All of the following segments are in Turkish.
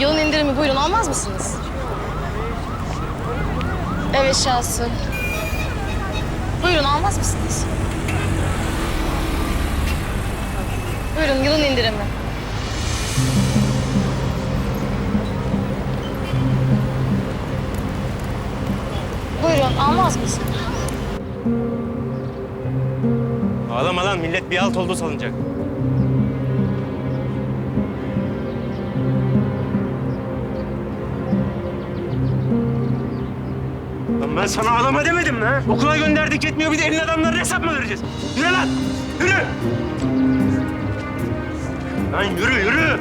Yılın indirimi buyurun almaz mısınız? Ev eşyası. Buyurun almaz mısınız? Buyurun yılın indirimi. Buyurun almaz mısınız? Ağlama lan millet bir alt oldu salınacak. Lan ben sana ağlama demedim mi? Okula gönderdik yetmiyor bir de elin adamlarına hesap mı vereceğiz? Yürü lan! Yürü! Lan yürü yürü!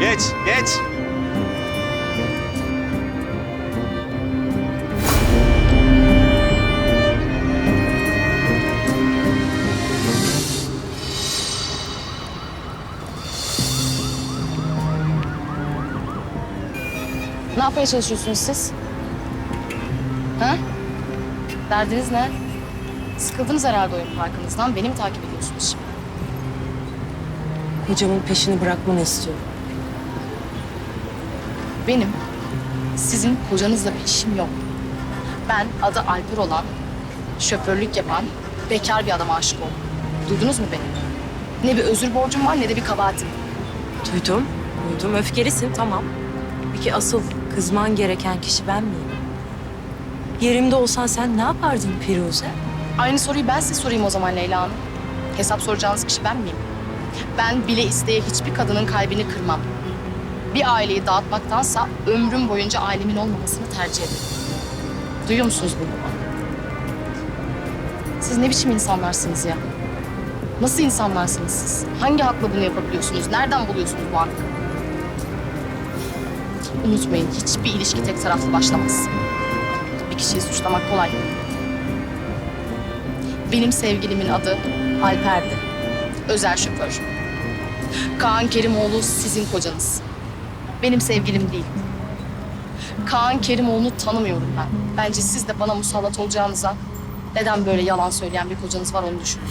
Geç, geç. Ne yapmaya çalışıyorsunuz siz? Ha? Derdiniz ne? Sıkıldınız herhalde oyun parkınızdan. Beni mi takip ediyorsunuz şimdi? Kocamın peşini bırakmanı istiyorum. Benim sizin kocanızla bir işim yok. Ben adı Alper olan, şoförlük yapan, bekar bir adama aşık oldum. Duydunuz mu beni? Ne bir özür borcum var ne de bir kabahatim. Duydum, duydum. Öfkelisin, tamam. Peki asıl kızman gereken kişi ben miyim? Yerimde olsan sen ne yapardın Firuze? Aynı soruyu ben size sorayım o zaman Leyla Hanım. Hesap soracağınız kişi ben miyim? Ben bile isteye hiçbir kadının kalbini kırmam. Bir aileyi dağıtmaktansa ömrüm boyunca ailemin olmamasını tercih ederim. Duyuyor musunuz bunu? Siz ne biçim insanlarsınız ya? Nasıl insanlarsınız siz? Hangi hakla bunu yapabiliyorsunuz? Nereden buluyorsunuz bu hakkı? Unutmayın hiçbir ilişki tek taraflı başlamaz. Bir kişiyi suçlamak kolay. Benim sevgilimin adı Alper'di. Özel şoför. Kaan Kerimoğlu sizin kocanız. Benim sevgilim değil. Kaan Kerimoğlu'nu tanımıyorum ben. Bence siz de bana musallat olacağınıza neden böyle yalan söyleyen bir kocanız var onu düşünün.